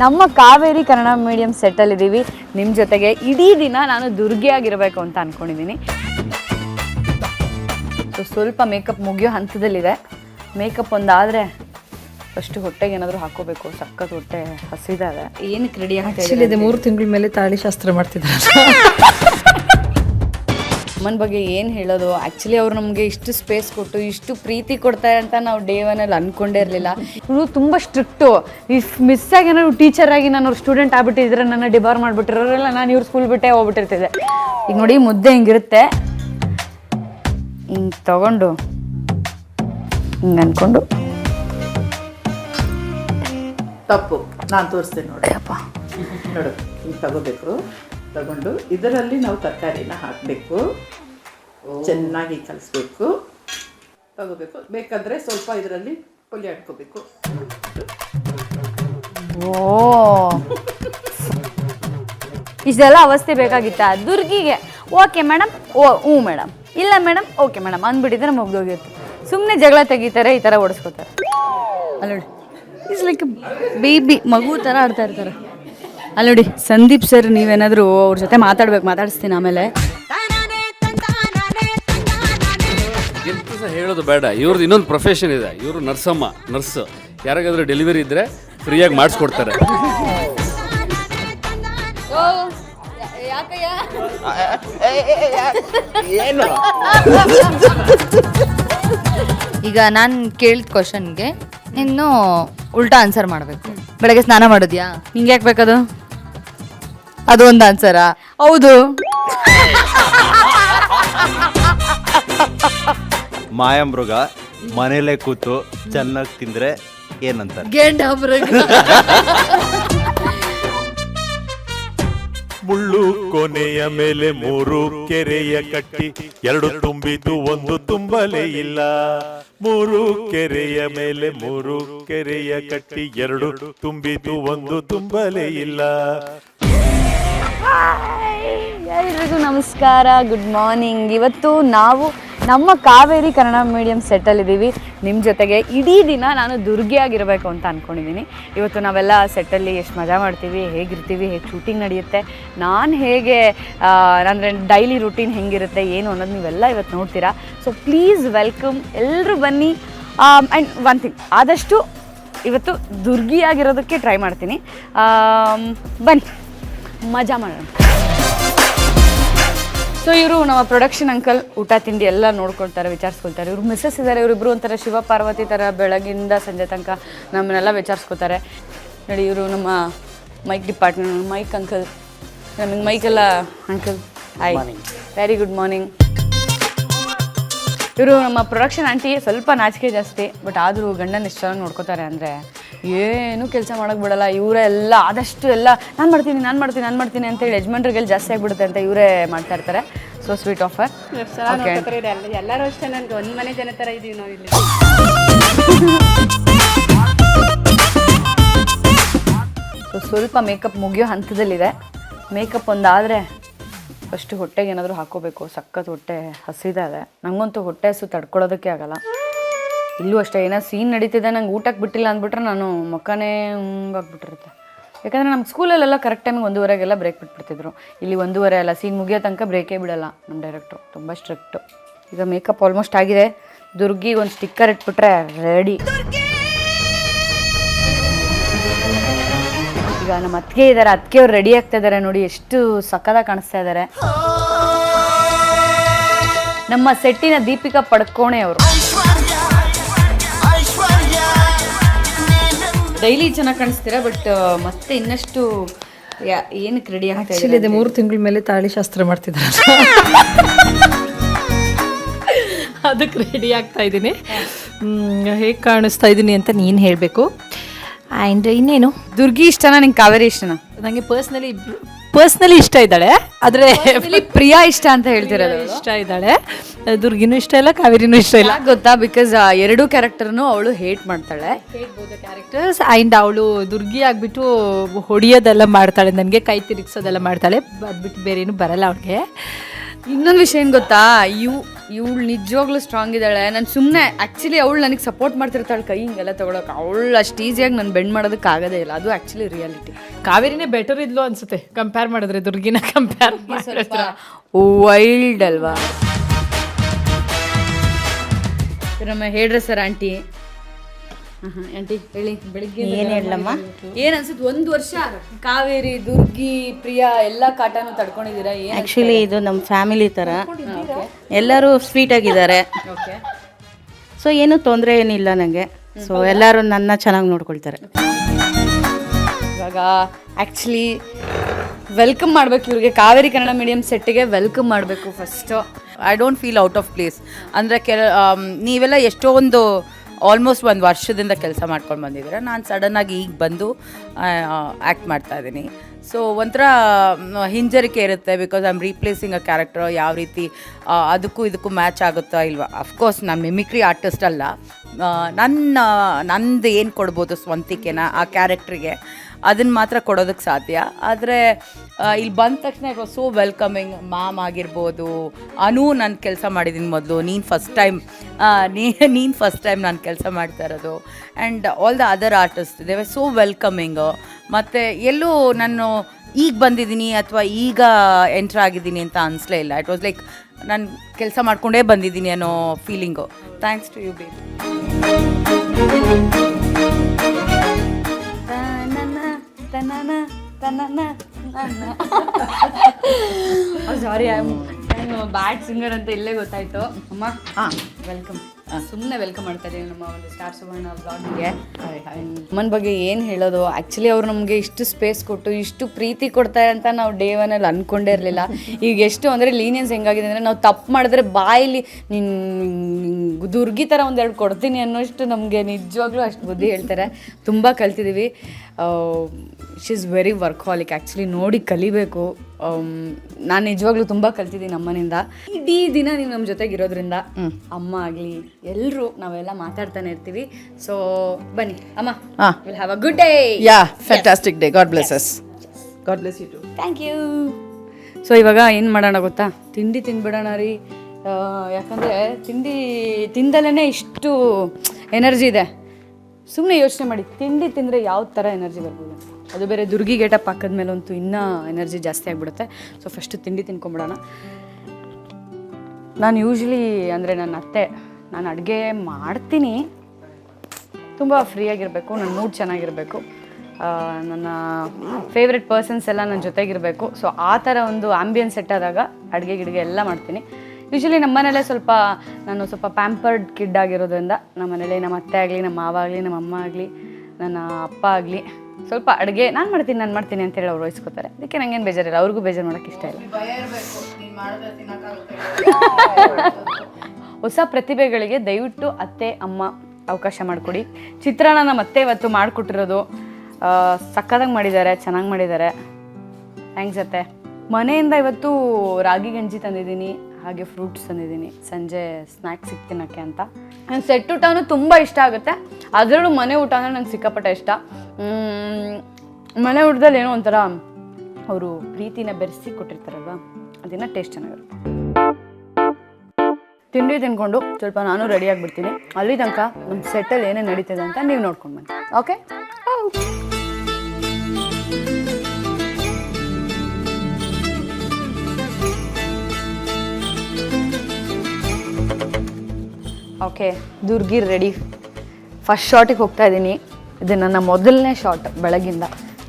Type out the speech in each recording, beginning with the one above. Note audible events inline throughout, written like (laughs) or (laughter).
ನಮ್ಮ ಕಾವೇರಿ ಕನ್ನಡ ಮೀಡಿಯಂ ಸೆಟ್ಟಲ್ಲಿದ್ದೀವಿ ನಿಮ್ಮ ಜೊತೆಗೆ ಇಡೀ ದಿನ ನಾನು ದುರ್ಗಿಯಾಗಿರಬೇಕು ಅಂತ ಅಂದ್ಕೊಂಡಿದ್ದೀನಿ ಸೊ ಸ್ವಲ್ಪ ಮೇಕಪ್ ಮುಗಿಯೋ ಹಂತದಲ್ಲಿದೆ. ಮೇಕಪ್ ಒಂದಾದರೆ ಫಸ್ಟ್ ಹೊಟ್ಟೆಗೆ ಏನಾದರೂ ಹಾಕೋಬೇಕು ಸಕ್ಕತ್ ಹೊಟ್ಟೆ ಹಸಿದಾರೆ ಏನಕ್ಕೆ ರೆಡಿ ಆಗ್ತಾ ಇದೆ ಮೂರು ತಿಂಗಳ ಮೇಲೆ ತಾಳಿ ಶಾಸ್ತ್ರ ಮಾಡ್ತಿದ್ದಾರೆ (laughs) ಅಮ್ಮನ ಬಗ್ಗೆ ಏನು ಹೇಳೋದು? ಆ್ಯಕ್ಚುಲಿ ಅವ್ರು ನಮಗೆ ಇಷ್ಟು ಸ್ಪೇಸ್ ಕೊಟ್ಟು ಇಷ್ಟು ಪ್ರೀತಿ ಕೊಡ್ತಾರೆ ಅಂತ ನಾವು ಡೇ ಒನಲ್ಲಿ ಅಂದ್ಕೊಂಡೇ ಇರಲಿಲ್ಲ. ಇವರು ತುಂಬ ಸ್ಟ್ರಿಕ್ಟು ಇಫ್ ಮಿಸ್ ಆಗಿ ನಾನು ಟೀಚರ್ ಆಗಿ ನಾನು ಅವ್ರ ಸ್ಟೂಡೆಂಟ್ ಆಗ್ಬಿಟ್ಟಿದ್ರೆ ನನ್ನ ಡಿಬಾರ್ ಮಾಡಿಬಿಟ್ಟಿರೋರೆಲ್ಲ ನಾನು ಇವ್ರು ಸ್ಕೂಲ್ ಬಿಟ್ಟೆ ಹೋಗ್ಬಿಟ್ಟಿರ್ತಿದ್ದೆ. ಈಗ ನೋಡಿ ಮುದ್ದೆ ಹಿಂಗಿರುತ್ತೆ? ಹಿಂಗೆ ತಗೊಂಡು ಹಿಂಗೆ ಅಂದ್ಕೊಂಡು ತಪ್ಪು. ನಾನು ತೋರಿಸ್ತೇನೆ ನೋಡಿ. ಅಪ್ಪ ನೋಡು ಹಿಂಗೆ ತಗೋಬೇಕು. ತಗೊಂಡು ಇದರಲ್ಲಿ ನಾವು ತರಕಾರಿನ ಹಾಕಬೇಕು. ಚೆನ್ನಾಗಿ ಕಲಿಸ್ಬೇಕು. ತಗೋಬೇಕು. ಬೇಕಾದರೆ ಸ್ವಲ್ಪ ಇದರಲ್ಲಿ ಪುಲಿ ಹಾಕ್ಕೋಬೇಕು. ಓ. ಇಷ್ಟೆಲ್ಲ ಅವಸ್ಥೆ ಬೇಕಾಗಿತ್ತಾ ದುರ್ಗಿಗೆ. ಓಕೆ ಮೇಡಮ್ ಓ ಹ್ಞೂ ಮೇಡಮ್ ಇಲ್ಲ ಮೇಡಮ್ ಓಕೆ ಮೇಡಮ್ ಅಂದ್ಬಿಟ್ಟಿದ್ರೆ ಮುಗ್ದೋಗಿರುತ್ತೆ. ಸುಮ್ಮನೆ ಜಗಳ ತೆಗಿತಾರೆ ಈ ಥರ ಓಡಿಸ್ಕೋತಾರೆ. ಅಲ್ಲಿ ನೋಡಿ. ಇಸ್ ಲೈಕ್ ಬೇಬಿ ಮಗು ಥರ ಆಡ್ತಾ ಇರ್ತಾರೆ. ಅಲ್ಲಿ ನೋಡಿ ಸಂದೀಪ್ ಸರ್ ನೀವೇನಾದರೂ ಅವ್ರ ಜೊತೆ ಮಾತಾಡ್ಬೇಕು ಮಾತಾಡಿಸ್ತೀನಿ ಆಮೇಲೆ. ಸಹ ಹೇಳೋದು ಬೇಡ. ಇವ್ರದ್ದು ಇನ್ನೊಂದು ಪ್ರೊಫೆಷನ್ ಇದೆ. ಇವರು ನರ್ಸಮ್ಮ ನರ್ಸ್ ಯಾರಿಗಾದ್ರೂ ಡೆಲಿವರಿ ಇದ್ರೆ ಫ್ರೀಯಾಗಿ ಮಾಡಿಸ್ಕೊಡ್ತಾರೆ. ಈಗ ನಾನು ಕೇಳಿದ ಕ್ವಶನ್ಗೆ ನೀನು ಉಲ್ಟಾ ಆನ್ಸರ್ ಮಾಡಬೇಕು. ಬೆಳಗ್ಗೆ ಸ್ನಾನ ಮಾಡಿದ್ಯಾ? ನಿಂಗೆ ಯಾಕೆ ಬೇಕದು? ಅದು ಒಂದು ಆನ್ಸರಾ ಹೌದು. ಮಾಯಾಮೃಗ ಮನೇಲೆ ಕೂತು ಚೆನ್ನಾಗಿ ತಿಂದ್ರೆ ಏನಂತಾರೆ? ಗೇಂಡ ಮುಳ್ಳು ಕೊನೆಯ ಮೇಲೆ ಮೂರು ಕೆರೆಯ ಕಟ್ಟಿ ಎರಡು ತುಂಬಿತು ಒಂದು ತುಂಬಲೇ ಇಲ್ಲ. ಮೂರು ಕೆರೆಯ ಮೇಲೆ ಮೂರು ಕೆರೆಯ ಕಟ್ಟಿ ಎರಡು ತುಂಬಿತು ಒಂದು ತುಂಬಲೇ ಇಲ್ಲ. ಎಲ್ರಿಗೂ ನಮಸ್ಕಾರ. ಗುಡ್ ಮಾರ್ನಿಂಗ್ ಇವತ್ತು ನಾವು ನಮ್ಮ ಕಾವೇರಿ ಕನ್ನಡ ಮೀಡಿಯಂ ಸೆಟ್ಟಲ್ಲಿದ್ದೀವಿ ನಿಮ್ಮ ಜೊತೆಗೆ ಇಡೀ ದಿನ ನಾನು ದುರ್ಗಿಯಾಗಿರಬೇಕು ಅಂತ ಅಂದ್ಕೊಂಡಿದ್ದೀನಿ ಇವತ್ತು ನಾವೆಲ್ಲ ಸೆಟ್ಟಲ್ಲಿ ಎಷ್ಟು ಮಜಾ ಮಾಡ್ತೀವಿ, ಹೇಗಿರ್ತೀವಿ, ಹೇಗೆ ಶೂಟಿಂಗ್ ನಡೆಯುತ್ತೆ, ನಾನು ಹೇಗೆ ಅಂದರೆ ಡೈಲಿ ರುಟೀನ್ ಹೆಂಗಿರುತ್ತೆ, ಏನು ಅನ್ನೋದು ನೀವೆಲ್ಲ ಇವತ್ತು ನೋಡ್ತೀರಾ. ಸೊ ಪ್ಲೀಸ್ ವೆಲ್ಕಮ್ ಎಲ್ಲರೂ ಬನ್ನಿ. ಆ್ಯಂಡ್ ಒನ್ ಥಿಂಗ್ ಆದಷ್ಟು ಇವತ್ತು ದುರ್ಗಿಯಾಗಿರೋದಕ್ಕೆ ಟ್ರೈ ಮಾಡ್ತೀನಿ. ಬನ್ನಿ. ಮಜಾ ಮಾಡೋಣ. ಸೊ ಇವರು ನಮ್ಮ ಪ್ರೊಡಕ್ಷನ್ ಅಂಕಲ್ ಊಟ ತಿಂಡಿ ಎಲ್ಲ ನೋಡ್ಕೊಳ್ತಾರೆ ವಿಚಾರಿಸ್ಕೊಳ್ತಾರೆ. ಇವರು ಮಿಸ್ಸಸ್ ಇದ್ದಾರೆ ಇವರಿಬ್ರು ಒಂಥರ ಶಿವ ಪಾರ್ವತಿ ಥರ ಬೆಳಗಿಂದ ಸಂಜೆ ತನಕ ನಮ್ಮನ್ನೆಲ್ಲ ವಿಚಾರಿಸ್ಕೊತಾರೆ. ನೋಡಿ ಇವರು ನಮ್ಮ ಮೈಕ್ ಡಿಪಾರ್ಟ್ಮೆಂಟ್ ಮೈಕ್ ಅಂಕಲ್ ನಮಗೆ ಮೈಕೆಲ್ಲ uncle hi very good morning ಇವರು ನಮ್ಮ ಪ್ರೊಡಕ್ಷನ್ ಆಂಟಿ ಸ್ವಲ್ಪ ನಾಚಿಕೆ ಜಾಸ್ತಿ ಬಟ್ ಆದರೂ ಗಂಡನ ಎಷ್ಟು ಚೆನ್ನಾಗಿ ನೋಡ್ಕೋತಾರೆ ಅಂದರೆ ಏನು ಕೆಲಸ ಮಾಡೋಕೆ ಬಿಡಲ್ಲ ಇವರೇ ಎಲ್ಲ ಆದಷ್ಟು ಎಲ್ಲ ನಾನು ಮಾಡ್ತೀನಿ ನಾನು ಮಾಡ್ತೀನಿ ನಾನು ಮಾಡ್ತೀನಿ ಅಂತೇಳಿ ಯಜಮಾನ್ರಿಗೆಲ್ಲ ಜಾಸ್ತಿ ಆಗಿಬಿಡುತ್ತೆ ಅಂತ ಇವರೇ ಮಾಡ್ತಾ ಇರ್ತಾರೆ. ಸೊ ಸ್ವೀಟ್ ಆಫರ್ ಎಲ್ಲರೂ ಅಷ್ಟೇ ನನಗೆ ಒಂದು ಮನೆ ಜನ ತರ ಇದೀವಿ ನಾವು ಇಲ್ಲಿ. ಸೊ ಸ್ವಲ್ಪ ಮೇಕಪ್ ಮುಗಿಯೋ ಹಂತದಲ್ಲಿದೆ. ಮೇಕಪ್ ಒಂದಾದರೆ ಫಸ್ಟ್ ಹೊಟ್ಟೆಗೆ ಏನಾದರೂ ಹಾಕೋಬೇಕು. ಸಖತ್ ಹೊಟ್ಟೆ ಹಸಿದಾವೆ ನನಗಂತೂ ಹೊಟ್ಟೆ ಹಸು ತಡ್ಕೊಳ್ಳೋದಕ್ಕೆ ಆಗಲ್ಲ. ಇಲ್ಲೂ ಅಷ್ಟೇ, ಏನೋ ಸೀನ್ ನಡೀತಿದೆ, ನಂಗೆ ಊಟಕ್ಕೆ ಬಿಟ್ಟಿಲ್ಲ ಅಂದ್ಬಿಟ್ರೆ ನಾನು ಮಕ್ಕನೇ ಹಂಗಾಗ್ಬಿಟ್ಟಿರುತ್ತೆ ಯಾಕಂದರೆ ನಮ್ಮ ಸ್ಕೂಲಲ್ಲೆಲ್ಲ ಕರೆಕ್ಟ್ ಟೈಮಿಗೆ ಒಂದೂವರೆಗೆಲ್ಲ ಬ್ರೇಕ್ ಬಿಟ್ಬಿಡ್ತಿದ್ರು. ಇಲ್ಲಿ ಒಂದೂವರೆ ಅಲ್ಲ ಸೀನ್ ಮುಗಿಯೋ ತನಕ ಬ್ರೇಕೇ ಬಿಡಲ್ಲ ನಮ್ಮ ಡೈರೆಕ್ಟ್ರು ತುಂಬ ಸ್ಟ್ರಿಕ್ಟು ಈಗ ಮೇಕಪ್ ಆಲ್ಮೋಸ್ಟ್ ಆಗಿದೆ. ದುರ್ಗಿಗೆ ಒಂದು ಸ್ಟಿಕ್ಕರ್ ಇಟ್ಬಿಟ್ರೆ ರೆಡಿ ಈಗ ನಮ್ಮ ಅತ್ತಿಗೆ ಇದ್ದಾರೆ. ಅತ್ತಿಗೆ ಅವ್ರು ರೆಡಿ ಆಗ್ತಾ ಇದ್ದಾರೆ ನೋಡಿ ಎಷ್ಟು ಸಕ್ಕದಾಗಿ ಕಾಣಿಸ್ತಾ ಇದ್ದಾರೆ. ನಮ್ಮ ಸೆಟ್ಟಿನ ದೀಪಿಕಾ ಪಡ್ಕೋಣೆ ಅವರು. ಡೈಲಿ ಚೆನ್ನಾಗಿ ಕಾಣಿಸ್ತೀರಾ ಬಟ್ ಮತ್ತೆ ಇನ್ನಷ್ಟು ಯಾ- ಏನಕ್ಕೆ ರೆಡಿ ಆಗ್ತಾ ಆಕ್ಚುಲಿ ಇದೆ ಮೂರು ತಿಂಗಳ ಮೇಲೆ ತಾಳಿ ಶಾಸ್ತ್ರ ಮಾಡ್ತಿದ್ದಾರೆ (laughs) ಅದಕ್ಕೆ ರೆಡಿ ಆಗ್ತಾ ಇದ್ದೀನಿ. ಹೇಗೆ ಕಾಣಿಸ್ತಾ ಇದ್ದೀನಿ ಅಂತ ನೀನು ಹೇಳಬೇಕು. ಆ್ಯಂಡ್ ಇನ್ನೇನು? ದುರ್ಗಿ ಇಷ್ಟನಾ ನಿಂಗೆ ಕಾವೇರಿ ಇಷ್ಟನಾ? ನನಗೆ ಪರ್ಸ್ನಲಿ ಪರ್ಸ್ನಲಿ ಇಷ್ಟ ಇದ್ದಾಳೆ ಆದರೆ ಪ್ರಿಯಾ ಇಷ್ಟ ಅಂತ ಹೇಳ್ತಿರೋದು. ಇಷ್ಟ ಇದ್ದಾಳೆ. ದುರ್ಗಿನೂ ಇಷ್ಟ ಇಲ್ಲ ಕಾವೇರಿನೂ ಇಷ್ಟ ಇಲ್ಲ. ಗೊತ್ತಾ? ಬಿಕಾಸ್ ಎರಡು ಕ್ಯಾರೆಕ್ಟರ್ನು ಅವಳು ಹೇಟ್ ಮಾಡ್ತಾಳೆ. ಕ್ಯಾರೆಕ್ಟರ್ಸ್ ಆ್ಯಂಡ್ ಅವಳು ದುರ್ಗಿ ಆಗಿಬಿಟ್ಟು ಹೊಡಿಯೋದೆಲ್ಲ ಮಾಡ್ತಾಳೆ ನನಗೆ ಕೈ ತಿರುಗಿಸೋದೆಲ್ಲ ಮಾಡ್ತಾಳೆ. ಅದ್ಬಿಟ್ಟು ಬೇರೆ ಏನು ಬರಲ್ಲ ಅವಳಿಗೆ ಇನ್ನೊಂದು ವಿಷಯ ಏನು ಗೊತ್ತಾ? ಯು ಇವಳು ನಿಜವಾಗ್ಲೂ ಸ್ಟ್ರಾಂಗ್ ಇದ್ದಾಳೆ. ನಾನು ಸುಮ್ಮನೆ ಆ್ಯಕ್ಚುಲಿ ಅವಳು ನನಗೆ ಸಪೋರ್ಟ್ ಮಾಡ್ತಿರ್ತಾಳೆ ಕೈ ಹಿಂಗೆಲ್ಲ ತೊಗೊಳಕ್ಕೆ ಅವಳು ಅಷ್ಟು ಈಸಿಯಾಗಿ ನಾನು ಬೆಂಡ್ ಮಾಡೋದಕ್ಕೆ ಆಗೋದೇ ಇಲ್ಲ. ಅದು ಆ್ಯಕ್ಚುಲಿ ರಿಯಾಲಿಟಿ ಕಾವೇರಿನೇ ಬೆಟರ್ ಇದ್ಲು ಅನ್ಸುತ್ತೆ. ಕಂಪೇರ್ ಮಾಡಿದ್ರೆ ದುರ್ಗಿನ ಕಂಪೇರ್ ಸ್ವಲ್ಪ ವೈಲ್ಡ್ ಅಲ್ವಾ? ನಮ್ಮ ಹೇಳ್ರಿ ಸರ್ ಆಂಟಿ. ಆಂಟಿ ಹೇಳಿ ಬೆಳಿಗ್ಗೆ ಏನ್ ಹೇಳಮ್ಮ ಏನ್ ಅನ್ಸುತ್ತೆ? ಒಂದು ವರ್ಷ ಕಾವೇರಿ ದುರ್ಗಿ ಪ್ರಿಯಾ ಎಲ್ಲ ಕಾಟನು ತಡ್ಕೊಂಡಿದ್ದೀರಾ? ಏನ್ ಆ್ಯಕ್ಚುಲಿ ಇದು ನಮ್ಮ ಫ್ಯಾಮಿಲಿ ಥರ ಎಲ್ಲರೂ ಸ್ವೀಟಾಗಿದ್ದಾರೆ ಓಕೆ ಸೊ ಏನೂ ತೊಂದರೆ ಏನಿಲ್ಲ ನನಗೆ ಸೊ ಎಲ್ಲರೂ ನನ್ನ ಚೆನ್ನಾಗಿ ನೋಡ್ಕೊಳ್ತಾರೆ. ಇವಾಗ ಆ್ಯಕ್ಚುಲಿ ವೆಲ್ಕಮ್ ಮಾಡ್ಬೇಕು ಇವ್ರಿಗೆ. ಕಾವೇರಿ ಕನ್ನಡ ಮೀಡಿಯಂ ಸೆಟ್ಟಿಗೆ ವೆಲ್ಕಮ್ ಮಾಡಬೇಕು first I don't feel out of place ಅಂದರೆ ಕೆಲ ನೀವೆಲ್ಲ ಎಷ್ಟೋ ಒಂದು ಆಲ್ಮೋಸ್ಟ್ ಒಂದು ವರ್ಷದಿಂದ ಕೆಲಸ ಮಾಡ್ಕೊಂಡು ಬಂದಿದ್ದೀರ? ನಾನು ಸಡನ್ನಾಗಿ ಈಗ ಬಂದು ಆ್ಯಕ್ಟ್ ಮಾಡ್ತಾ ಇದ್ದೀನಿ. ಸೊ ಒಂಥರ ಹಿಂಜರಿಕೆ ಇರುತ್ತೆ because I am replacing a character ಯಾವ ರೀತಿ ಅದಕ್ಕೂ ಇದಕ್ಕೂ ಮ್ಯಾಚ್ ಆಗುತ್ತಾ ಇಲ್ವಾ? ಅಫ್ಕೋರ್ಸ್ ನಾನು ಮಿಮಿಕ್ರಿ ಆರ್ಟಿಸ್ಟ್ ಅಲ್ಲ. ನನ್ನ, ನಂದು ಏನು ಕೊಡ್ಬೋದು ಸ್ವಂತಿಕೆನ ಆ ಕ್ಯಾರೆಕ್ಟ್ರಿಗೆ ಅದನ್ನು ಮಾತ್ರ ಕೊಡೋದಕ್ಕೆ ಸಾಧ್ಯ. ಆದರೆ ಇಲ್ಲಿ ಬಂದ ತಕ್ಷಣ it was so welcoming ma'am ಆಗಿರ್ಬೋದು. ಅನು ನಾನು ಕೆಲಸ ಮಾಡಿದ್ದೀನಿ ಮೊದಲು. ನೀನು ಫಸ್ಟ್ ಟೈಮ್ ನೀ, ನೀನು ಫಸ್ಟ್ ಟೈಮ್ ನಾನು ಕೆಲಸ ಮಾಡ್ತಾ ಇರೋದು. And all the other artist they were so welcoming ಮತ್ತು ಎಲ್ಲೂ ನಾನು ಈಗ ಬಂದಿದ್ದೀನಿ ಅಥವಾ ಈಗ ಎಂಟ್ರ್ ಆಗಿದ್ದೀನಿ ಅಂತ ಅನಿಸ್ಲೇ ಇಲ್ಲ. ಇಟ್ ವಾಸ್ ಲೈಕ್ ನಾನು ಕೆಲಸ ಮಾಡ್ಕೊಂಡೇ ಬಂದಿದ್ದೀನಿ ಅನ್ನೋ feeling thanks to you baby sorry ನಾನು ಬ್ಯಾಡ್ ಸಿಂಗರ್ ಅಂತ ಇಲ್ಲೇ ಗೊತ್ತಾಯ್ತು. ಅಮ್ಮ ಹಾಂ. ವೆಲ್ಕಮ್ ಸುಮ್ಮನೆ ವೆಲ್ಕಮ್ ಮಾಡ್ತಾ ಇದ್ದೀವಿ ನಮ್ಮ ಒಂದು ಸ್ಟಾರ್ ಸುವರ್ಣ ಬ್ಲಾಗ್ಗೆ ಅಮ್ಮನ ಬಗ್ಗೆ ಏನು ಹೇಳೋದು? ಆ್ಯಕ್ಚುಲಿ ಅವ್ರು ನಮಗೆ ಇಷ್ಟು ಸ್ಪೇಸ್ ಕೊಟ್ಟು ಇಷ್ಟು ಪ್ರೀತಿ ಕೊಡ್ತಾರೆ ಅಂತ ನಾವು ಡೇ ಒನಲ್ಲಿ ಅಂದ್ಕೊಂಡೇ ಇರಲಿಲ್ಲ. ಈಗ ಎಷ್ಟು ಅಂದರೆ ಲೀನಿಯನ್ಸ್ ಹೆಂಗಾಗಿದೆ ಅಂದರೆ ನಾವು ತಪ್ಪು ಮಾಡಿದ್ರೆ ಬಾಯಲ್ಲಿ ನಿನ್ನ ದುರ್ಗಿ ಥರ ಒಂದೆರಡು ಕೊಡ್ತೀನಿ ಅನ್ನೋಷ್ಟು ನಮಗೆ ನಿಜವಾಗ್ಲೂ ಅಷ್ಟು ಬುದ್ಧಿ ಹೇಳ್ತಾರೆ. ತುಂಬ ಕಲ್ತಿದ್ದೀವಿ she is very workaholic actually ನೋಡಿ ಕಲಿಬೇಕು. ನಾನು ನಿಜವಾಗ್ಲೂ ತುಂಬ ಕಲ್ತಿದ್ದೀನಿ ಅಮ್ಮನಿಂದ. ಇಡೀ ದಿನ ನೀವು ನಮ್ಮ ಜೊತೆಗಿರೋದ್ರಿಂದ ಅಮ್ಮ ಆಗಲಿ ಎಲ್ಲರೂ ನಾವೆಲ್ಲ ಮಾತಾಡ್ತಾನೆ ಇರ್ತೀವಿ. ಸೊ ಬನ್ನಿ. ಅಮ್ಮ how will have a good day yeah fantastic day God blesses God bless you too thank you so ಇವಾಗ ಏನು ಮಾಡೋಣ ಗೊತ್ತಾ? ತಿಂಡಿ ತಿಂದ್ಬಿಡೋಣ ರೀ. ಯಾಕಂದರೆ ತಿಂಡಿ ತಿಂದಲೇ ಇಷ್ಟು ಎನರ್ಜಿ ಇದೆ. ಸುಮ್ಮನೆ ಯೋಚನೆ ಮಾಡಿ ತಿಂಡಿ ತಿಂದರೆ ಯಾವ ಥರ ಎನರ್ಜಿ ಬರ್ಬೋದು? ಅದು ಬೇರೆ ದುರ್ಗಿ ಗೇಟ ಪಕ್ಕದ ಮೇಲೆ ಮೇಲಂತೂ ಇನ್ನೂ ಎನರ್ಜಿ ಜಾಸ್ತಿ ಆಗಿಬಿಡುತ್ತೆ. ಸೊ ಫಸ್ಟು ತಿಂಡಿ ತಿನ್ಕೊಂಬಿಡೋಣ. ನಾನು ಯೂಶ್ವಲಿ ಅಂದರೆ ನನ್ನ ಅತ್ತೆ, ನಾನು ಅಡುಗೆ ಮಾಡ್ತೀನಿ. ತುಂಬ ಫ್ರೀಯಾಗಿರಬೇಕು ನನ್ನ ಮೂಡ್ ಚೆನ್ನಾಗಿರಬೇಕು. ನನ್ನ ಫೇವ್ರೆಟ್ ಪರ್ಸನ್ಸ್ ಎಲ್ಲ ನನ್ನ ಜೊತೆಗಿರಬೇಕು. ಸೊ ಆ ಥರ ಒಂದು ಆಂಬಿಯನ್ಸ್ ಸೆಟ್ ಆದಾಗ ಅಡುಗೆ ಗಿಡಿಗೆ ಎಲ್ಲ ಮಾಡ್ತೀನಿ. ಯೂಶ್ವಲಿ ನಮ್ಮ ಸ್ವಲ್ಪ, ನಾನು ಸ್ವಲ್ಪ ಪ್ಯಾಂಪರ್ಡ್ ಕಿಡ್ ಆಗಿರೋದ್ರಿಂದ ನಮ್ಮ ಮನೇಲಿ ನಮ್ಮ ಅತ್ತೆ ಆಗಲಿ, ನಮ್ಮ ಮಾವ ಆಗಲಿ, ನಮ್ಮ ಅಮ್ಮ ಆಗಲಿ, ನನ್ನ ಅಪ್ಪ ಆಗಲಿ ಸ್ವಲ್ಪ ಅಡುಗೆ ನಾನು ಮಾಡ್ತೀನಿ ನಾನು ಮಾಡ್ತೀನಿ ಅಂತ ಹೇಳಿ ಅವ್ರು ವಹಿಸ್ಕೋತಾರೆ. ಅದಕ್ಕೆ ನಂಗೇನು ಬೇಜಾರಿಲ್ಲ ಅವ್ರಿಗೂ ಬೇಜಾರು ಮಾಡೋಕೆ ಇಷ್ಟ ಇಲ್ಲ. (laughs) ಹೊಸ ಪ್ರತಿಭೆಗಳಿಗೆ ದಯವಿಟ್ಟು ಅತ್ತೆ ಅಮ್ಮ ಅವಕಾಶ ಮಾಡಿಕೊಡಿ. ಚಿತ್ರಾನ್ನ ಮತ್ತೆ ಇವತ್ತು ಮಾಡಿಕೊಟ್ಟಿರೋದು ಸಕ್ಕದಾಗಿ ಮಾಡಿದ್ದಾರೆ ಚೆನ್ನಾಗಿ ಮಾಡಿದ್ದಾರೆ. ಥ್ಯಾಂಕ್ಸ್ ಅತ್ತೆ. ಮನೆಯಿಂದ ಇವತ್ತು ರಾಗಿ ಗಂಜಿ ತಂದಿದ್ದೀನಿ. ಹಾಗೆ ಫ್ರೂಟ್ಸ್ ತಂದಿದ್ದೀನಿ. ಸಂಜೆ ಸ್ನ್ಯಾಕ್ಸ್ ತಿನ್ನೋಕ್ಕೆ ಅಂತ. ನನ್ನ ಸೆಟ್ ಊಟನೂ ತುಂಬ ಇಷ್ಟ ಆಗುತ್ತೆ. ಅದರಲ್ಲೂ ಮನೆ ಊಟ ಅಂದರೆ ನಂಗೆ ಸಿಕ್ಕಾಪಟ್ಟೆ ಇಷ್ಟ. ಮನೆ ಊಟದಲ್ಲಿ ಏನೋ ಒಂಥರ ಅವರು ಪ್ರೀತಿನ ಬೆರೆಸಿ ಕೊಟ್ಟಿರ್ತಾರಲ್ವ? ಅದನ್ನ ಟೇಸ್ಟ್ ಚೆನ್ನಾಗಿರುತ್ತೆ. ತಿಂಡಿ ತಿನ್ಕೊಂಡು ಸ್ವಲ್ಪ ನಾನು ರೆಡಿ ಆಗಿಬಿಡ್ತೀನಿ. ಅಲ್ಲಿ ತನಕ ನಮ್ಮ ಸೆಟ್ಟಲ್ಲಿ ಏನೇನು ನಡೀತದೆ ಅಂತ ನೀವು ನೋಡ್ಕೊಂಡು ಬನ್ನಿ. Okay okay, Durgi ready first ಶಾಟಿಗೆ ಹೋಗ್ತಾ ಇದ್ದೀನಿ. ಇದು ನನ್ನ ಮೊದಲನೇ ಶಾಟ್ ಬೆಳಗಿಂದ.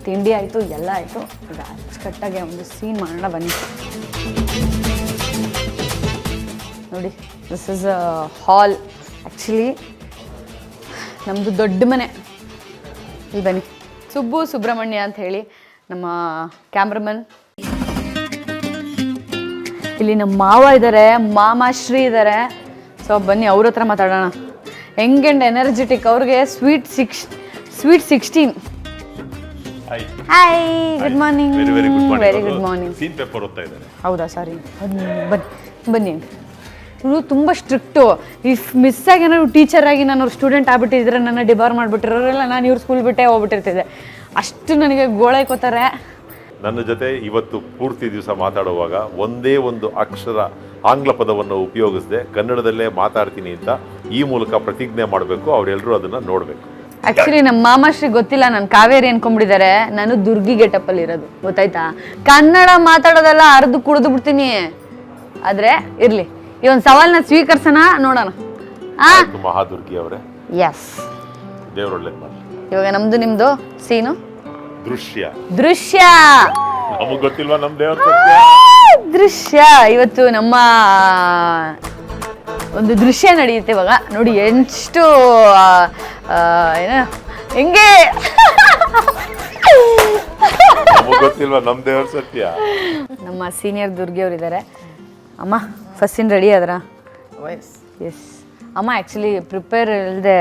ತಿಂಡಿ ಆಯಿತು, ಎಲ್ಲ ಆಯಿತು. ಈಗ ಅಚ್ಚುಕಟ್ಟಾಗಿ ಒಂದು ಸೀನ್ ಮಾಡೋಣ, ಬನ್ನಿ. ನೋಡಿ this is a hall actually ನಮ್ಮದು ದೊಡ್ಡ ಮನೆ. ಇಲ್ಲಿ ಬನ್ನಿ. ಸುಬ್ಬು ಸುಬ್ರಹ್ಮಣ್ಯ ಅಂತ ಹೇಳಿ ನಮ್ಮ ಕ್ಯಾಮ್ರಮನ್ ಇಲ್ಲಿ ನಮ್ಮ ಮಾವ ಇದ್ದಾರೆ ಮಾಮಾಶ್ರೀ ಇದ್ದಾರೆ ಸೊ ಬನ್ನಿ ಅವ್ರ ಹತ್ರ ಮಾತಾಡೋಣ. ಯಂಗ್ ಆ್ಯಂಡ್ ಎನರ್ಜೆಟಿಕ್ ಅವ್ರಿಗೆ sweet six sweet sixteen hi good morning very good morning scene paper ಓದ್ತಾ ಇದ್ದಾರೆ. ಹೌದಾ ಸಾರಿ ಬನ್ನಿ ಬನ್ನಿ ಬನ್ನಿ. ಇವರು ತುಂಬ ಸ್ಟ್ರಿಕ್ಟು ಇಫ್ ಮಿಸ್ ಆಗಿ ಏನಾದ್ರು ಟೀಚರ್ ಆಗಿ ನಾನು ಅವ್ರ ಸ್ಟೂಡೆಂಟ್ ಆಗ್ಬಿಟ್ಟಿದ್ರೆ ನನ್ನ ಡಿಬಾರ್ ಮಾಡಿಬಿಟ್ಟಿರೋರೆಲ್ಲ ನಾನು ಇವ್ರ ಸ್ಕೂಲ್ ಬಿಟ್ಟೆ ಹೋಗ್ಬಿಟ್ಟಿರ್ತಿದ್ದೆ. ಅಷ್ಟು ನನಗೆ ಗೋಳೈಕೋತಾರೆ ನನ್ನ ಜೊತೆ ಇವತ್ತು ಪೂರ್ತಿ ದಿವಸ ಮಾತಾಡುವಾಗ ಒಂದೇ ಒಂದು ಅಕ್ಷರ ಆಂಗ್ಲ ಪದವನ್ನು ಉಪಯೋಗಿಸದೆ ಕನ್ನಡದಲ್ಲೇ ಮಾತಾಡ್ತೀನಿ ಅಂತ ಈ ಮೂಲಕ ಪ್ರತಿಜ್ಞೆ ಮಾಡಬೇಕು ಅವರೆಲ್ಲರೂ ಅದನ್ನು ನೋಡಬೇಕು. ಆಕ್ಚುಲಿ ನಮ್ಮ ಮಾಮಾಶ್ರೀ ಗೊತ್ತಿಲ್ಲ ನಾನು ಕಾವೇರಿ ಅನ್ಕೊಂಡ್ಬಿಟ್ಟಿದ್ದಾರೆ ನಾನು ದುರ್ಗಿ ಗೆಟಪ್ ಅಲ್ಲಿ ಇರೋದು ಗೊತ್ತಾಯ್ತಾ? ಕನ್ನಡ ಮಾತಾಡೋದೆಲ್ಲ ಅರ್ದು ಕುಡಿದು ಬಿಡ್ತೀನಿ. ಆದ್ರೆ ಇರ್ಲಿ. ಈ ಒಂದು ಸವಾಲ್ನ ಸ್ವೀಕರಿಸೋಣ ನೋಡೋಣ. ಮಹಾದುರ್ಗಿ ಅವರೇ. ಎಸ್ ಇವಾಗ ನಮ್ದು ನಿಮ್ದು ಸೀನು? ದೃಶ್ಯ. ದೃಶ್ಯ! ನಮಗೆ ಗೊತ್ತಿಲ್ವಾ ನಮ್ಮ ದೇವ್ರ ದೃಶ್ಯ. ಇವತ್ತು ನಮ್ಮ ಒಂದು ದೃಶ್ಯ ನಡೆಯುತ್ತೆ ಇವಾಗ. ನೋಡಿ ಎಷ್ಟು ಏನ ಹೆಂಗೆ? ಗೊತ್ತಿಲ್ವಾ ನಮ್ಮ ದೇವ್ರ ಸತ್ಯ? ನಮ್ಮ ಸೀನಿಯರ್ ದುರ್ಗೆ ಅವರಿದ್ದಾರೆ. ಅಮ್ಮ ಫಸ್ಟಿನ ರೆಡಿ ಆದ್ರ? ಎಸ್ ಅಮ್ಮ ಆ್ಯಕ್ಚುಲಿ ಪ್ರಿಪೇರ್ ಇಲ್ಲದೆ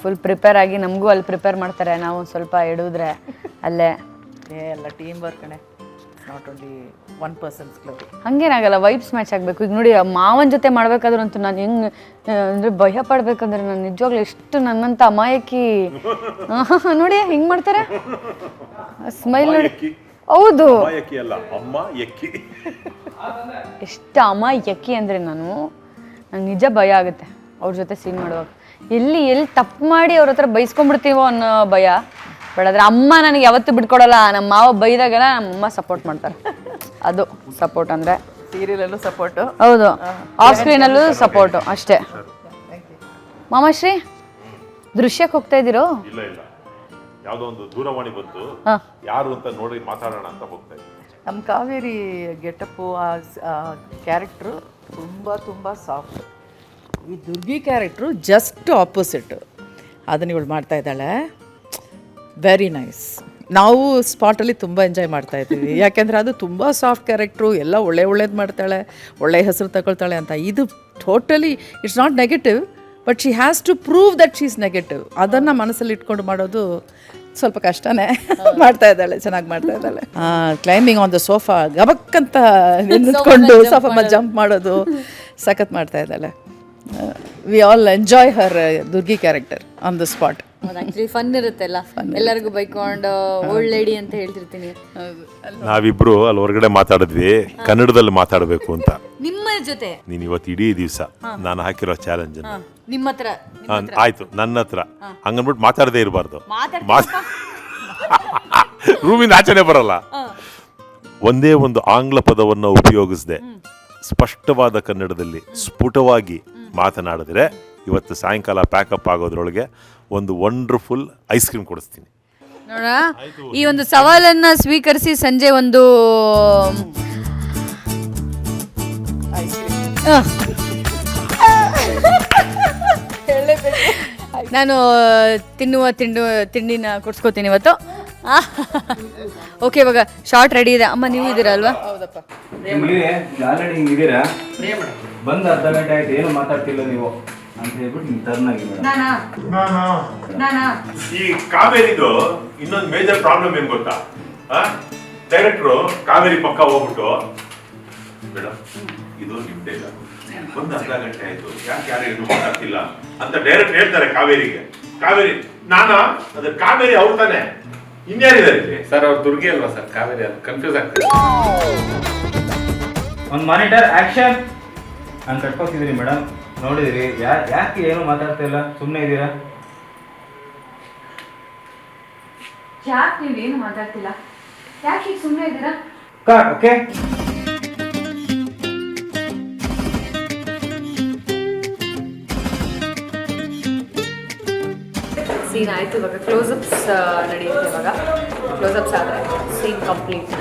ಫುಲ್ ಪ್ರಿಪೇರ್ ಆಗಿ ನಮಗೂ ಅಲ್ಲಿ ಪ್ರಿಪೇರ್ ಮಾಡ್ತಾರೆ. ನಾವು ಒಂದು ಸ್ವಲ್ಪ ಇಡಿದ್ರೆ ಅಲ್ಲೇ. ಏ ಎಲ್ಲ ಟೀಮ್ ವರ್ಕ್ ಕಣೆ. Not only one persons club ಹಂಗೇನಾಗಲ್ಲ vibes match ಆಗಬೇಕು. ಈಗ ನೋಡಿ ಆ ಮಾವನ ಜೊತೆ ಮಾಡ್ಬೇಕಾದ್ರಂತೂ ಅಂತೂ ನಾನು ಹೆಂಗೆ ಅಂದರೆ ಭಯ ಪಡ್ಬೇಕಂದ್ರೆ ನಾನು ನಿಜವಾಗ್ಲೂ ಎಷ್ಟು ನನ್ನಂತ ಅಮಾಯಕಿ. ನೋಡಿ ಹೆಂಗೆ ಮಾಡ್ತಾರೆ? ಸ್ಮೈಲ್ ನೋಡಿ. ಹೌದು. ಅಮ್ಮ ಎಷ್ಟು ಅಮಾಯಕಿ ಅಂದರೆ ನಾನು ನಂಗೆ ನಿಜ ಭಯ ಆಗುತ್ತೆ ಅವ್ರ ಜೊತೆ ಸೀನ್ ಮಾಡುವಾಗ. ಎಲ್ಲಿ ಎಲ್ಲಿ ತಪ್ಪು ಮಾಡಿ ಅವ್ರ ಹತ್ರ ಬೈಸ್ಕೊಂಡ್ಬಿಡ್ತೀವೋ ಅನ್ನೋ ಭಯ. ಬಟ್ ಆದ್ರೆ ಅಮ್ಮ ನನಗೆ ಯಾವತ್ತೂ ಬಿಟ್ಕೊಡಲ್ಲ. ನಮ್ಮ ಮಾವ ಬೈದಾಗೆಲ್ಲ ನಮ್ಮ ಅಮ್ಮ ಸಪೋರ್ಟ್ ಮಾಡ್ತಾರೆ. ಅದು ಸಪೋರ್ಟ್ ಅಂದರೆ. ಸೀರಿಯಲಲ್ಲೂ ಸಪೋರ್ಟು ಹೌದು. ಆಫ್ ಸ್ಕ್ರೀನಲ್ಲೂ ಸಪೋರ್ಟು ಅಷ್ಟೇ. ಮಾಮಶ್ರೀ ದೃಶ್ಯಕ್ಕೆ ಹೋಗ್ತಾ ಇದ್ದೀರೋ? ಇಲ್ಲ ಇಲ್ಲ. ಯಾವುದೋ ಒಂದು ದೂರವಾಣಿ ಬಂತು. ಹಾ. ಯಾರು ಅಂತ ನೋಡಿ ಮಾತಾಡೋಣ ಅಂತ ಹೋಗ್ತಾ ಇದ್ದೀನಿ. ನಮ್ಮ ಕಾವೇರಿ ಗೆಟಪ್ಪು ಆ ಕ್ಯಾರೆಕ್ಟ್ರು ತುಂಬ ತುಂಬ ಸಾಫ್ಟ್ ಈ ದುರ್ಗಿ ಕ್ಯಾರೆಕ್ಟ್ರು ಜಸ್ಟ್ ಆಪೋಸಿಟ್ ಅದನ್ನ ಇವಳು ಮಾಡ್ತಾ ಇದ್ದಾಳೆ. ವೆರಿ ನೈಸ್ ನಾವು ಸ್ಪಾಟಲ್ಲಿ ತುಂಬ ಎಂಜಾಯ್ ಮಾಡ್ತಾ ಇದ್ದೀವಿ. ಯಾಕೆಂದರೆ ಅದು ತುಂಬ ಸಾಫ್ಟ್ ಕ್ಯಾರೆಕ್ಟ್ರು ಎಲ್ಲ ಒಳ್ಳೆ ಒಳ್ಳೇದು ಮಾಡ್ತಾಳೆ ಒಳ್ಳೆ ಹೆಸರು ತಗೊಳ್ತಾಳೆ ಅಂತ. ಇದು totally it's not negative but she has to prove that she's is negative ಅದನ್ನು ಮನಸ್ಸಲ್ಲಿ ಇಟ್ಕೊಂಡು ಮಾಡೋದು ಸ್ವಲ್ಪ ಕಷ್ಟನೇ. ಮಾಡ್ತಾ ಇದ್ದಾಳೆ ಚೆನ್ನಾಗಿ ಮಾಡ್ತಾ ಇದ್ದಾಳೆ. ಕ್ಲೈಂಬಿಂಗ್ ಆನ್ ದ ಸೋಫಾ ಗಬಕ್ಕಂತ (laughs) ನಿಂತ್ಕೊಂಡು ಸೋಫಾ ಮೇಲೆ ಜಂಪ್ ಮಾಡೋದು. ಸಖತ್ ಮಾಡ್ತಾ ಇದ್ದಾಳೆ. We all enjoy her Durgi character on the spot actually fun ಇರುತ್ತಲ್ಲ ಎಲ್ಲರಿಗೂ ಬೈಕೊಂಡು ಓಲ್ಡ್ ಲೇಡಿ ಅಂತ ಹೇಳ್ತಿರ್ತೀನಿ. ನಾವಿಬ್ರು ಅಲ್ಲಿ ಹೊರಗಡೆ ಮಾತಾಡಿದ್ವಿ ಕನ್ನಡದಲ್ಲಿ ಮಾತಾಡಬೇಕು ಅಂತ. ನಿಮ್ಮ ಜೊತೆ? ನೀನು ಇವತ್ತು ಇಡೀ ದಿವಸ ನಾನು ಹಾಕಿರೋ ಚಾಲೆಂಜ್ ನಿಮ್ಮ ಹತ್ರ ಆಯ್ತು ನನ್ನ ಹತ್ರ. ಹಂಗನ್ಬಿಟ್ಟು ಮಾತಾಡದೇ ಇರಬಾರ್ದು. ರೂಮಿಂದ ಆಚೆನೆ ಬರಲ್ಲ. ಒಂದೇ ಒಂದು ಆಂಗ್ಲ ಪದವನ್ನು ಉಪಯೋಗಿಸದೆ ಸ್ಪಷ್ಟವಾದ ಕನ್ನಡದಲ್ಲಿ ಸ್ಫುಟವಾಗಿ ಮಾತನಾಡಿದ್ರೆ ಇವತ್ತು ಸಾಯಂಕಾಲ ಪ್ಯಾಕಪ್ ಆಗೋದ್ರೊಳಗೆ ಒಂದು ವಂಡರ್ಫುಲ್ ಐಸ್ ಕ್ರೀಮ್ ಕೊಡಿಸ್ತೀನಿ. ನೋಡ? ಈ ಒಂದು ಸವಾಲನ್ನ ಸ್ವೀಕರಿಸಿ ಸಂಜೆ ಒಂದು ಆಹ್. ನಾನು ತಿನ್ನುವ ತಿಂಡು ತಿಂಡಿನ ಕೊಡ್ಸ್ಕೊತೀನಿ ಇವತ್ತು. ಓಕೆ ಇವಾಗ ಶಾರ್ಟ್ ರೆಡಿ ಇದೆ. ಅಮ್ಮ ನೀವು ಇದ್ದೀರಾ ಅಲ್ವಾ? ಆಲ್ರೆಡಿ ಹಿಂಗಿದ್ದೀರಾ ಬಂದು ಅರ್ಧ ಗಂಟೆ ಆಯ್ತು ಏನು ಮಾತಾಡ್ತಿಲ್ಲ ನೀವು? ಅಂತ ಹೇಳ್ಬಿಟ್ಟು ನೀವು ಟರ್ನ್ ಆಗಿ ಈ ಕಾವೇರಿದು ಇನ್ನೊಂದು ಮೇಜರ್ ಪ್ರಾಬ್ಲಮ್ ಏನ್ ಗೊತ್ತಾ? ಡೈರೆಕ್ಟ್ರು ಕಾವೇರಿ ಪಕ್ಕ ಹೋಗ್ಬಿಟ್ಟು ಮೇಡಮ್ ಇದು ನಿಮ್ದೆ ಇಲ್ಲ ಒಂದು ಅರ್ಧ ಗಂಟೆ ಆಯ್ತು. ಯಾಕೆ ಯಾರು ಏನು ಮಾತಾಡ್ತಿಲ್ಲ? ಅಂತ ಡೈರೆಕ್ಟ್ ಹೇಳ್ತಾರೆ ಕಾವೇರಿಗೆ. ಕಾವೇರಿ ನಾನಾ? ಅದ್ರ ಕಾವೇರಿ ಅವ್ರು ತಾನೆ. ಇನ್ಯಾರಿದ್ದಾರೆ ಇಲ್ಲಿ? ಸರ್ ಅವ್ರು ದುರ್ಗಿ ಅಲ್ವಾ ಸರ್? ಕಾವೇರಿ ಅದು ಕನ್ಫ್ಯೂಸ್ ಆಗ್ತದೆ. ಒಂದು ಮಾನಿಟರ್ ಆಕ್ಷನ್ ನಾನು ಕಟ್ಕೋತಿದ್ದೀನಿ ಮೇಡಮ್ ನೋಡಿದಿರಿ ಯಾ ಯಾಕೆ ಏನು ಮಾತಾಡ್ತಿಲ್ಲ ಸುಮ್ಮನೆ ಇದ್ದೀರಾ? ಯಾಕೆ ಏನು ಮಾತಾಡ್ತಿಲ್ಲ? ಯಾಕೆ ಸುಮ್ಮನೆ ಇದ್ದೀರಾ? ಕಾ ಓಕೆ. ಸೀನ್ ಆಯಿತು ಇವಾಗ ಕ್ಲೋಸಪ್ಸ್ ನಡೆಯುತ್ತೆ ಇವಾಗ. ಕ್ಲೋಸಪ್ಸ್ ಆದರೆ ಸೀನ್ ಕಂಪ್ಲೀಟ್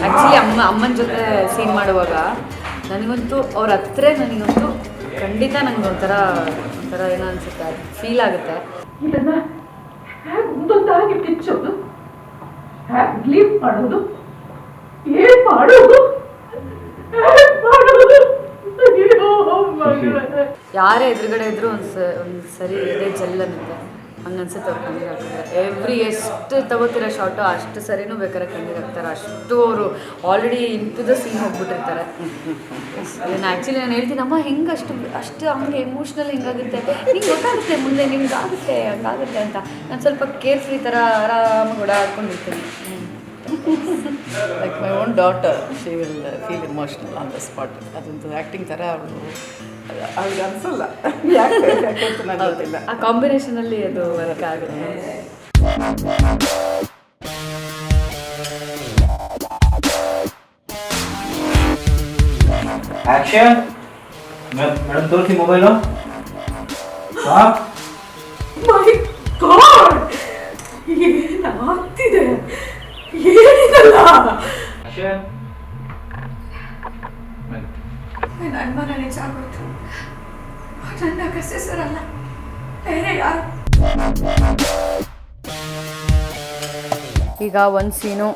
ಆ್ಯಕ್ಚುಲಿ ಅಮ್ಮ ಅಮ್ಮನ ಜೊತೆ ಸೀನ್ ಮಾಡುವಾಗ ನನಗಂತೂ ಅವ್ರ ಹತ್ರ ನನಗಂತೂ ಖಂಡಿತ ನನಗೆ ಒಂಥರ ಒಂಥರ ಏನೋ ಅನಿಸುತ್ತೆ ಫೀಲ್ ಆಗುತ್ತೆ. ಇದನ್ನ ಹೇಗೆ ಒಂದೊಂದಾಗಿ ಬಿಚ್ಚೋದು ಹೇಗೆ ಲೀವ್ ಮಾಡೋದು? ಏನ್ ಮಾಡೋದು? ಮಾಡೋದು? (laughs) ಯಾರೇ ಎದುರುಗಡೆ ಇದ್ರು ಒಂದು ಸ ಒಂದು ಸರಿ ಇದೆ ಜಲ್ ಅನ್ನುತ್ತೆ ಹಂಗೆ ಅನ್ಸುತ್ತೆ ಅವ್ರು ಕಣ್ಣೀರು ಹಾಕಿದ್ರೆ ಎವ್ರಿ ಎಷ್ಟು ತಗೋತೀರ ಶಾರ್ಟು ಅಷ್ಟು ಸರಿನೂ ಬೇಕಾದ್ರೆ ಕಣ್ಣೀರು ಹಾಕ್ತಾರೆ ಅಷ್ಟು ಅವರು ಆಲ್ರೆಡಿ ಇಂಟು ದ ಸೀನ್ ಹೋಗ್ಬಿಟ್ಟಿರ್ತಾರೆ. ನಾನು ಆ್ಯಕ್ಚುಲಿ ನಾನು ಹೇಳ್ತೀನಿ, ಅಮ್ಮ ಹೆಂಗೆ ಅಷ್ಟು ಅಷ್ಟು ಹಂಗೆ ಎಮೋಷ್ನಲ್ ಹಿಂಗಾಗುತ್ತೆ. ನಿಂಗೆ ಗೊತ್ತಾಗುತ್ತೆ ಮುಂದೆ, ನಿಮ್ಗೆ ಆಗುತ್ತೆ, ಹಂಗಾಗುತ್ತೆ ಅಂತ. ನಾನು ಸ್ವಲ್ಪ ಕೇರ್ ಫ್ರೀ ಥರ ಆರಾಮಾಗಿ ಓಡಾಡ್ಕೊಂಡಿರ್ತೀನಿ like my own daughter she will feel emotional on the spot ಅದೊಂದು ಆ್ಯಕ್ಟಿಂಗ್ ಥರ ಅವಳು ಅವಳಿಗೆ ಅನ್ಸಲ್ಲ ಯಾಕೆ ಯಾಕೆ ಅಂತ ನಂಗೆ ಗೊತ್ತಿಲ್ಲ ಆ ಕಾಂಬಿನೇಷನಲ್ಲಿ ಅದು ವರ್ಕ್ ಆಗುತ್ತೆ ಆಕ್ಷನ್ ಮೇಡಮ್ ತೋರಿಸಿ ಮೊಬೈಲು ಏನಿದಲ್ಲ ಆಕ್ಷನ್ ಈಗ ಒಂದು ಸೀನು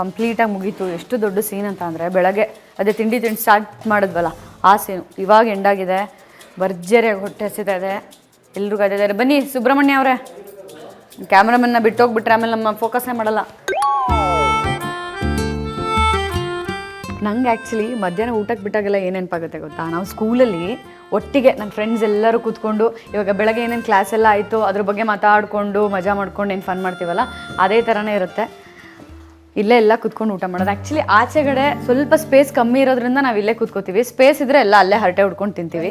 ಕಂಪ್ಲೀಟಾಗಿ ಮುಗೀತು. ಎಷ್ಟು ದೊಡ್ಡ ಸೀನ್ ಅಂತ ಅಂದರೆ ಬೆಳಗ್ಗೆ ಅದೇ ತಿಂಡಿ ತಿಂಡಿ ಸ್ಟಾರ್ಟ್ ಮಾಡಿದ್ವಲ್ಲ, ಆ ಸೀನು. ಇವಾಗ ಎಂಡಾಗಿದೆ ಭರ್ಜರಿಯಾಗಿ ಹೊಟ್ಟೆ ಹಸಿತಾ ಇದೆ. ಎಲ್ರಿಗೂ ಅದೇ ಬನ್ನಿ, ಸುಬ್ರಹ್ಮಣ್ಯ ಅವರೇ. ಕ್ಯಾಮ್ರಾಮನ್ನ ಬಿಟ್ಟೋಗ್ಬಿಟ್ರೆ ಆಮೇಲೆ ನಮ್ಮ ಫೋಕಸ್ಸೇ ಮಾಡಲ್ಲ. ನಂಗೆ ಆ್ಯಕ್ಚುಲಿ ಮಧ್ಯಾಹ್ನ ಊಟಕ್ಕೆ ಬಿಟ್ಟಾಗೆಲ್ಲ ಏನು ನೆನಪಾಗುತ್ತೆ ಗೊತ್ತಾ? ನಾವು ಸ್ಕೂಲಲ್ಲಿ ಒಟ್ಟಿಗೆ ನನ್ನ ಫ್ರೆಂಡ್ಸ್ ಎಲ್ಲರೂ ಕೂತ್ಕೊಂಡು, ಇವಾಗ ಬೆಳಗ್ಗೆ ಏನೇನು ಕ್ಲಾಸ್ ಎಲ್ಲ ಆಯಿತು, ಅದ್ರ ಬಗ್ಗೆ ಮಾತಾಡಿಕೊಂಡು, ಮಜಾ ಮಾಡ್ಕೊಂಡು ಏನು ಫನ್ ಮಾಡ್ತೀವಲ್ಲ, ಅದೇ ಥರನೇ ಇರುತ್ತೆ. ಇಲ್ಲೇ ಎಲ್ಲ ಕೂತ್ಕೊಂಡು ಊಟ ಮಾಡೋದು. ಆ್ಯಕ್ಚುಲಿ ಆಚೆಗಡೆ ಸ್ವಲ್ಪ ಸ್ಪೇಸ್ ಕಮ್ಮಿ ಇರೋದ್ರಿಂದ ನಾವು ಇಲ್ಲೇ ಕೂತ್ಕೋತೀವಿ. ಸ್ಪೇಸ್ ಇದ್ದರೆ ಎಲ್ಲ ಅಲ್ಲೇ ಹರಟೆ ಉಡ್ಕೊಂಡು ತಿಂತೀವಿ.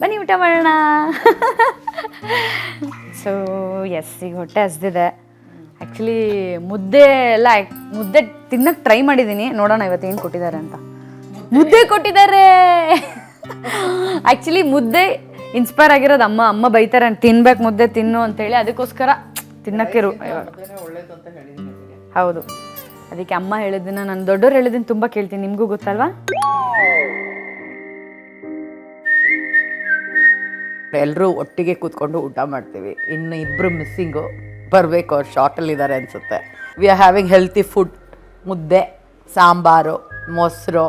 ಬನ್ನಿ ಊಟ ಮಾಡೋಣ. (laughs) ಸೊ ಎಸ್ ಈಗ ಹೊಟ್ಟೆ ಹಸ್ದಿದೆ. ಆ್ಯಕ್ಚುಲಿ ಮುದ್ದೆ ಎಲ್ಲ ಮುದ್ದೆ ತಿನ್ನಕ್ಕೆ ಟ್ರೈ ಮಾಡಿದ್ದೀನಿ ನೋಡೋಣ ಇವತ್ತು ಏನು ಕೊಟ್ಟಿದ್ದಾರೆ ಅಂತ. ಮುದ್ದೆ ಕೊಟ್ಟಿದ್ದಾರೆ! (laughs) ಆ್ಯಕ್ಚುಲಿ ಮುದ್ದೆ ಇನ್ಸ್ಪೈರ್ ಆಗಿರೋದು ಅಮ್ಮ. ಅಮ್ಮ ಬೈತಾರೆ ತಿನ್ಬೇಕು ಮುದ್ದೆ ತಿನ್ನು ಅಂತೇಳಿ ಅದಕ್ಕೋಸ್ಕರ ತಿನ್ನಕ್ಕೆ ಹೌದು. ಅದಕ್ಕೆ ಅಮ್ಮ ಹೇಳಿದ್ದನ್ನ ನಾನು ದೊಡ್ಡವ್ರು ಹೇಳಿದ್ದೀನಿ ತುಂಬ ಕೇಳ್ತೀನಿ. ನಿಮಗೂ ಗೊತ್ತಲ್ವಾ? ಎಲ್ಲರೂ ಒಟ್ಟಿಗೆ ಕೂತ್ಕೊಂಡು ಊಟ ಮಾಡ್ತೀವಿ. ಇನ್ನು ಇಬ್ಬರು ಮಿಸ್ಸಿಂಗು ಬರಬೇಕು ಅವ್ರು ಶಾರ್ಟಲ್ಲಿದ್ದಾರೆ ಅನಿಸುತ್ತೆ. We are having healthy food ಮುದ್ದೆ ಸಾಂಬಾರು ಮೊಸರು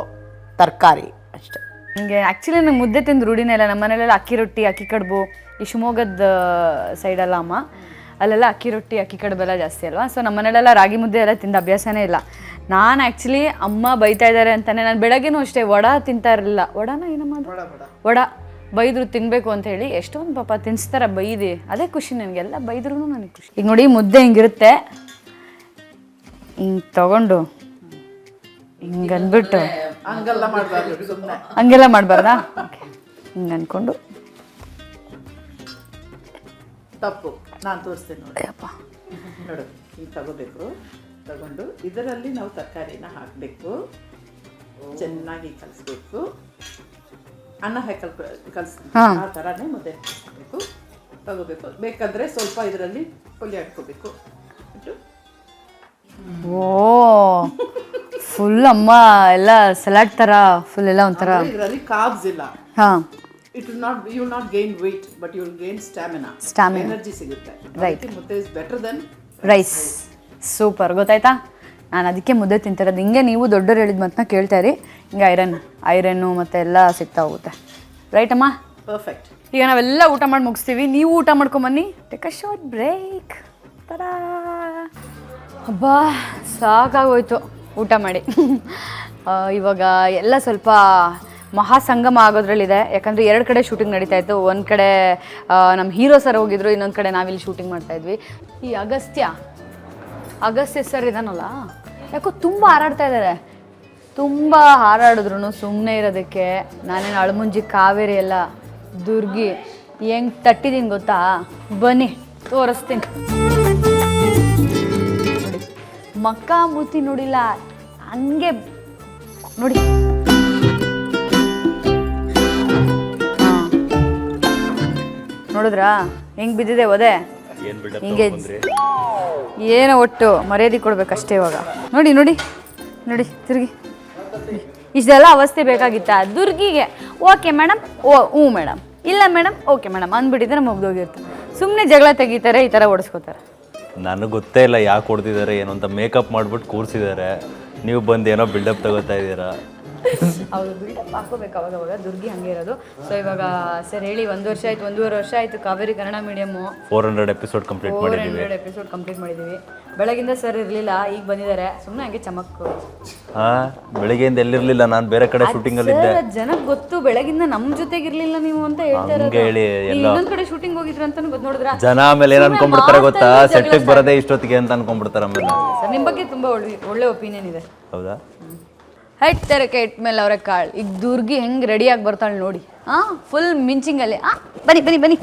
ತರಕಾರಿ ಅಷ್ಟೇ. ನನಗೆ ಆ್ಯಕ್ಚುಲಿ ನಂಗೆ ಮುದ್ದೆ ತಿಂದು ರೂಢಿನೇ ಇಲ್ಲ. ನಮ್ಮ ಮನೇಲೆಲ್ಲ ಅಕ್ಕಿ ರೊಟ್ಟಿ ಅಕ್ಕಿ ಕಡುಬು ಈ ಶಿವಮೊಗ್ಗದ ಸೈಡಲ್ಲ ಅಮ್ಮ. ಅಲ್ಲೆಲ್ಲ ಅಕ್ಕಿ ರೊಟ್ಟಿ ಅಕ್ಕಿ ಕಡುಬೆಲ್ಲ ಜಾಸ್ತಿ ಅಲ್ವಾ? ಸೊ ನಮ್ಮ ಮನೇಲೆಲ್ಲ ರಾಗಿ ಮುದ್ದೆ ಎಲ್ಲ ತಿಂದ ಅಭ್ಯಾಸನೇ ಇಲ್ಲ. ನಾನು ಆ್ಯಕ್ಚುಲಿ ಅಮ್ಮ ಬೈತಾ ಇದ್ದಾರೆ ಅಂತಾನೆ ನಾನು ಬೆಳಗ್ಗೆನೂ ಅಷ್ಟೇ ವಡ ತಿಂತಾ ಇರಲಿಲ್ಲ. ವಡಾನ ಏನಮ್ಮ ವಡಾ. ವಡ. ಬೈದ್ರು ತಿನ್ನಬೇಕು ಅಂತ ಹೇಳಿ ಎಷ್ಟೊಂದು ಪಾಪ ತಿನ್ಸ್ತಾರ ಬೈದಿ. ಅದೇ ಖುಷಿ ನನಗೆಲ್ಲ ಬೈದ್ರೂ ನನಗೆ ಖುಷಿ. ಈಗ ನೋಡಿ ಮುದ್ದೆ ಹಿಂಗಿರುತ್ತೆ. ಹಿಂಗೆ ತಗೊಂಡು ಹಿಂಗೆ ಅಂದ್ಬಿಟ್ಟು. ಹಂಗೆಲ್ಲ ಮಾಡಬಾರದು ಸುಮ್ಮನೆ ಹಂಗೆಲ್ಲ ಮಾಡಬಾರ್ದಾ? ಹಿಂಗೆ ಅಂದ್ಕೊಂಡು ತಪ್ಪು. ನಾನು ತೋರಿಸ್ತೇನೆ ನೋಡಿ. ಅಪ್ಪ ನೋಡು ಹಿಂಗೆ ತಗೋಬೇಕು. ತಗೊಂಡು ಇದರಲ್ಲಿ ನಾವು ತರಕಾರಿನ ಹಾಕಬೇಕು. ಚೆನ್ನಾಗಿ ಕಲಿಸ್ಬೇಕು. ಅನ್ನ ಹಾಕಿ ಕಲ್ ಕಲಿಸ್ತೀವಿ ಆ ಥರನೇ ಮುದ್ದೆ ಬೇಕು ತಗೋಬೇಕು. ಬೇಕಾದರೆ ಸ್ವಲ್ಪ ಇದರಲ್ಲಿ ಪುಲಿ ಹಾಕ್ಕೋಬೇಕು. ಓ ಫುಲ್ ಅಮ್ಮ ಎಲ್ಲ ಸಲಾಡ್ ಥರ ಫುಲ್ ಎಲ್ಲ ಒಂಥರ. ಇದರಲ್ಲಿ ಕಾಬ್ಸ್ ಇಲ್ಲ. ಹಾಂ. It will not you not gain weight but you will gain stamina stamina energy ಸಿಗುತ್ತೆ. ರೈಟ್ ಮತ್ತೆ mudde is better than rice super ಗೊತ್ತಾಯ್ತಾ? ನಾನು ಅದಕ್ಕೆ ಮುದ್ದೆ ತಿಂತಿರೋದು. ಹಿಂಗೆ ನೀವು ದೊಡ್ಡವ್ರು ಹೇಳಿದ ಮಾತನ್ನ ಕೇಳ್ತಾ ಇರಿ. ಹಿಂಗೆ ಐರನ್ ಐರನ್ನು ಮತ್ತು ಎಲ್ಲ ಸಿಗ್ತಾ ಹೋಗುತ್ತೆ. ರೈಟ್ ಅಮ್ಮ? ಪರ್ಫೆಕ್ಟ್ ಈಗ ನಾವೆಲ್ಲ ಊಟ ಮಾಡಿ ಮುಗಿಸ್ತೀವಿ. ನೀವು ಊಟ ಮಾಡ್ಕೊಂಬನ್ನಿ. ಟೇಕ್ ಅ ಶಾರ್ಟ್ ಬ್ರೇಕ್ ತರಾ ಅಬ್ಬಾ ಸಾಕಾಗೋಯ್ತು ಊಟ ಮಾಡಿ. (laughs) ಇವಾಗ ಎಲ್ಲ ಸ್ವಲ್ಪ ಮಹಾಸಂಗಮ ಆಗೋದ್ರಲ್ಲಿದೆ. ಯಾಕಂದರೆ ಎರಡು ಕಡೆ ಶೂಟಿಂಗ್ ನಡೀತಾ ಇತ್ತು. ಒಂದು ಕಡೆ ನಮ್ಮ ಹೀರೋ ಸರ್ ಹೋಗಿದ್ರು ಇನ್ನೊಂದು ಕಡೆ ನಾವಿಲ್ಲಿ ಶೂಟಿಂಗ್ ಮಾಡ್ತಾ ಇದ್ವಿ. ಈ ಅಗಸ್ತ್ಯ ಅಗಸ್ತ್ಯ ಸರ್ ಇದಾನಲ್ಲ? ಯಾಕೋ ತುಂಬ ಹಾರಾಡ್ತಾ ಇದ್ದಾರೆ ತುಂಬ ಹಾರಾಡಿದ್ರು ಸುಮ್ಮನೆ ಇರೋದಕ್ಕೆ ನಾನೇನು ಅಳಮುಂಜಿ ಕಾವೇರಿ ಎಲ್ಲ ದುರ್ಗಿ ಹೆಂಗ್ ತಟ್ಟಿದ್ದೀನಿ ಗೊತ್ತಾ? ಬನ್ನಿ, ತೋರಿಸ್ತೀನಿ. ನೋಡಿ ಮಕ್ಕ ನೋಡಿಲ್ಲ, ಹಂಗೆ ನೋಡಿ. ನೋಡಿದ್ರಾ? ಹೆಂಗ್ ಬಿದ್ದಿದೆ ಒದೆ? ಹಿಂಗೆ ಏನೋ ಒಟ್ಟು ಮರ್ಯಾದೆ ಕೊಡ್ಬೇಕಷ್ಟೇ ಇವಾಗ. ನೋಡಿ ನೋಡಿ ನೋಡಿ ತಿರುಗಿ. ಇಷ್ಟೆಲ್ಲ ಅವಸ್ಥೆ ಬೇಕಾಗಿತ್ತಾ? ದುರ್ಗಿಗೆ. ಓಕೆ ಮೇಡಮ್ ಓ ಹ್ಞೂ ಮೇಡಮ್ ಇಲ್ಲ ಮೇಡಮ್ ಓಕೆ ಮೇಡಮ್ ಅಂದ್ಬಿಟ್ಟಿದ್ರೆ ಮುಗ್ದೋಗಿರುತ್ತೆ. ಸುಮ್ಮನೆ ಜಗಳ ತೆಗಿತಾರೆ ಈ ಥರ ಓಡಿಸ್ಕೋತಾರೆ. ನನಗೆ ಗೊತ್ತೇ ಇಲ್ಲ ಯಾಕೆ ಹೊಡೆದಿದ್ದಾರೆ ಏನು ಅಂತ ಮೇಕಪ್ ಮಾಡ್ಬಿಟ್ಟು ಕೂರಿಸಿದ್ದಾರೆ. ನೀವು ಬಂದು ಏನೋ ಬಿಲ್ಡಪ್ ತಗೋತಾ ಇದ್ದೀರಾ? (laughs) ಹೌದು ಬಿಲ್ಡಪ್ ಹಾಕೋಬೇಕು ಅವಾಗ ಅವಾಗ ದುರ್ಗಿ ಹಂಗೆ ಇರೋದು. ಸೊ ಇವಾಗ ಸರ್ ಹೇಳಿ ಒಂದು ವರ್ಷ ಆಯ್ತು ಒಂದೂವರೆ ವರ್ಷ ಆಯ್ತು Kaveri Kannada medium four hundred episode complete four ಮಾಡಿದ್ದೀವಿ ಹಂಡ್ರೆಡ್ ಎಪಿಸೋಡ್ ಕಂಪ್ಲೀಟ್ ಮಾಡಿದ್ದೀವಿ ಬೆಳಗಿಂದ ಸರ್ ಇರಲಿಲ್ಲ ಈಗ ಬಂದಿದ್ದಾರೆ. ಸುಮ್ಮನೆ ಹಂಗೆ ಚಮಕ್ಕು. ಹಾ ಬೆಳಿಗ್ಗೆಯಿಂದ ಎಲ್ಲಿರ್ಲಿಲ್ಲ? ನಾನು ಬೇರೆ ಕಡೆ ಶೂಟಿಂಗ್ ಅಲ್ಲಿ ಇದ್ದೆ. ಸರ್ ಜನಕ್ಕೆ ಗೊತ್ತು ಬೆಳಗಿಂದ ನಮ್ಮ ಜೊತೆಗೆ ಇರ್ಲಿಲ್ಲ ನೀವು ಅಂತ ಹೇಳ್ತಾ ಇರೋದು. ಹೇಳಿ ನೀವು ಎಲ್ಲ ಇನ್ನೊಂದ್ ಕಡೆ ಶೂಟಿಂಗ್ ಹೋಗಿದ್ರು ಅಂತ ಗೊತ್ತು ನೋಡಿದ್ರ? ಜನ ಆಮೇಲೆ ಏನ್ ಅನ್ಕೊಂಡ್ಬಿಡ್ತಾರೆ ಗೊತ್ತಾ? ಸೆಟ್ಟಿಗೆ ಬರೋದೇ ಇಷ್ಟೊತ್ತಿಗೆ ಅಂತ ಅನ್ಕೊಂಡ್ಬಿಡ್ತಾರೆ ಆಮೇಲೆ. ಸರ್ ನಿಮ್ಮ ಬಗ್ಗೆ ತುಂಬಾ ಒಳ್ಳೆ ಒಳ್ಳೆ ಒಪಿನಿಯನ್ ಇದೆ. ಹೌದಾ? ಹೈಟ್ ತೆರಕೆ ಇಟ್ಮೇಲೆ ಅವರ ಕಾಳು. ಈಗ ದುರ್ಗಿ ಹೆಂಗ್ ರೆಡಿಯಾಗಿ ಬರ್ತಾಳೆ ನೋಡಿ. ಹಾ ಫುಲ್ ಮಿಂಚಿಂಗಲ್ಲಿ. ಆ, ಬನ್ನಿ ಬನ್ನಿ ಬನ್ನಿ.